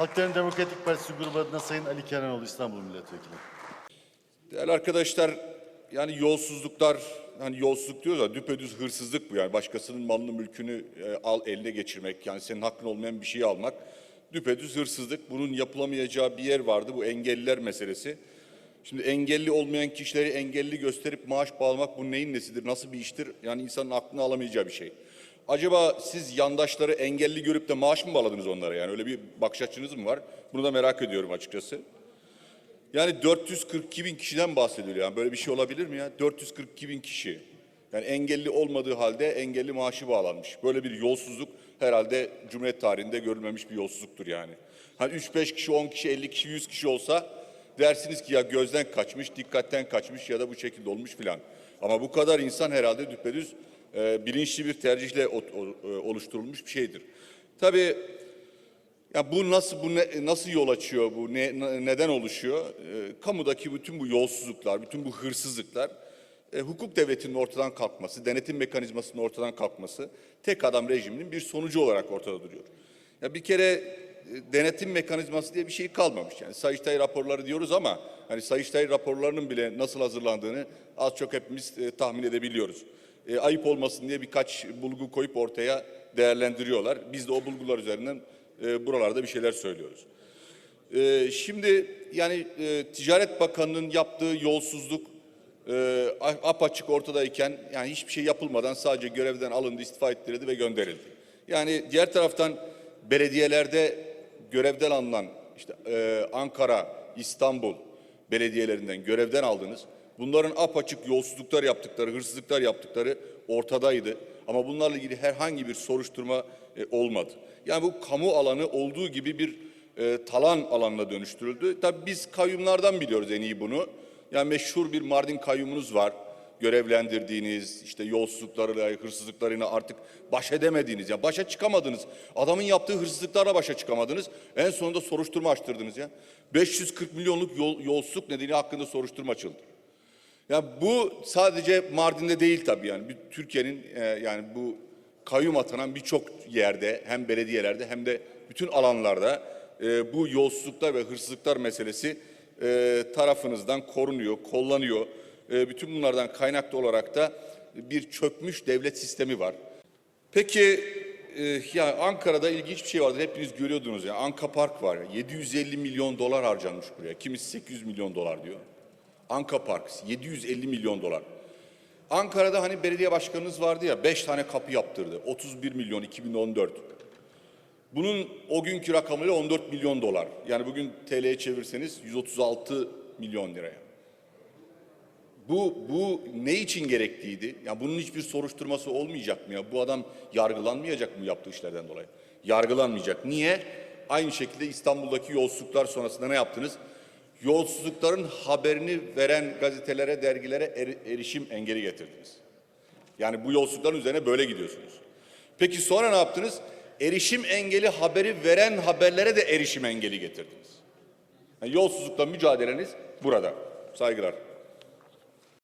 Halkların Demokratik Partisi grubu adına Sayın Ali Kenanoğlu İstanbul Milletvekili. Değerli arkadaşlar yani yolsuzluklar hani yolsuzluk diyoruz ya düpedüz hırsızlık bu yani başkasının malını mülkünü e, al eline geçirmek yani senin hakkın olmayan bir şeyi almak düpedüz hırsızlık. Bunun yapılamayacağı bir yer vardı bu engelliler meselesi. Şimdi engelli olmayan kişileri engelli gösterip maaş bağlamak bu neyin nesidir nasıl bir iştir yani insanın aklına alamayacağı bir şey. Acaba siz yandaşları engelli görüp de maaş mı bağladınız onlara yani öyle bir bakış açınız mı var? Bunu da merak ediyorum açıkçası. Yani 442 bin kişiden bahsediliyor. Yani böyle bir şey olabilir mi ya? 442 bin kişi. Yani engelli olmadığı halde engelli maaşı bağlanmış. Böyle bir yolsuzluk herhalde Cumhuriyet tarihinde görülmemiş bir yolsuzluktur yani. Hani 3-5 kişi, 10 kişi, 50 kişi, 100 kişi olsa dersiniz ki ya gözden kaçmış, dikkatten kaçmış ya da bu şekilde olmuş filan. Ama bu kadar insan herhalde düpedüz e, bilinçli bir tercihle o- o- e, oluşturulmuş bir şeydir. Tabii ya bu nasıl bu ne- nasıl yol açıyor bu ne, ne- neden oluşuyor? Ee, kamudaki bütün bu yolsuzluklar, bütün bu hırsızlıklar e, hukuk devletinin ortadan kalkması, denetim mekanizmasının ortadan kalkması tek adam rejiminin bir sonucu olarak ortada duruyor. Ya bir kere e, denetim mekanizması diye bir şey kalmamış. Yani Sayıştay raporları diyoruz ama hani Sayıştay raporlarının bile nasıl hazırlandığını az çok hepimiz e, tahmin edebiliyoruz. E, ayıp olmasın diye birkaç bulgu koyup ortaya değerlendiriyorlar. Biz de o bulgular üzerinden e, buralarda bir şeyler söylüyoruz. E, şimdi yani e, Ticaret Bakanı'nın yaptığı yolsuzluk e, apaçık ortadayken yani hiçbir şey yapılmadan sadece görevden alındı, istifa ettirildi ve gönderildi. Yani diğer taraftan belediyelerde görevden alınan işte e, Ankara, İstanbul belediyelerinden görevden aldınız. Bunların apaçık yolsuzluklar yaptıkları, hırsızlıklar yaptıkları ortadaydı. Ama bunlarla ilgili herhangi bir soruşturma e, olmadı. Yani bu kamu alanı olduğu gibi bir e, talan alanına dönüştürüldü. Tabii biz kayyumlardan biliyoruz en iyi bunu. Yani meşhur bir Mardin kayyumunuz var. Görevlendirdiğiniz, işte yolsuzluklarıyla, hırsızlıklarıyla artık baş edemediğiniz, ya başa çıkamadınız. Adamın yaptığı hırsızlıklarla başa çıkamadınız. En sonunda soruşturma açtırdınız ya. 540 milyonluk yol, yolsuzluk nedeniyle hakkında soruşturma açıldı. Ya bu sadece Mardin'de değil tabii yani. Türkiye'nin e, yani bu kayyum atanan birçok yerde hem belediyelerde hem de bütün alanlarda e, bu yolsuzluklar ve hırsızlıklar meselesi e, tarafınızdan korunuyor, kollanıyor. E, bütün bunlardan kaynaklı olarak da bir çökmüş devlet sistemi var. Peki e, ya Ankara'da ilginç bir şey vardır. Hepiniz görüyordunuz ya. Anka Park var. ya, 750 milyon dolar harcanmış buraya. Kimisi 800 milyon dolar diyor. Anka Park 750 milyon dolar. Ankara'da hani belediye başkanınız vardı ya 5 tane kapı yaptırdı. 31 milyon 2014. Bunun o günkü rakamıyla 14 milyon dolar. Yani bugün TL'ye çevirseniz 136 milyon liraya. Bu, bu ne için gerekliydi? Ya bunun hiçbir soruşturması olmayacak mı ya? Bu adam yargılanmayacak mı yaptığı işlerden dolayı? Yargılanmayacak. Niye? Aynı şekilde İstanbul'daki yolsuzluklar sonrasında ne yaptınız? Yolsuzlukların haberini veren gazetelere, dergilere eri- erişim engeli getirdiniz. Yani bu yolsuzlukların üzerine böyle gidiyorsunuz. Peki sonra ne yaptınız? Erişim engeli haberi veren haberlere de erişim engeli getirdiniz. Yani yolsuzlukla mücadeleniz burada. Saygılar.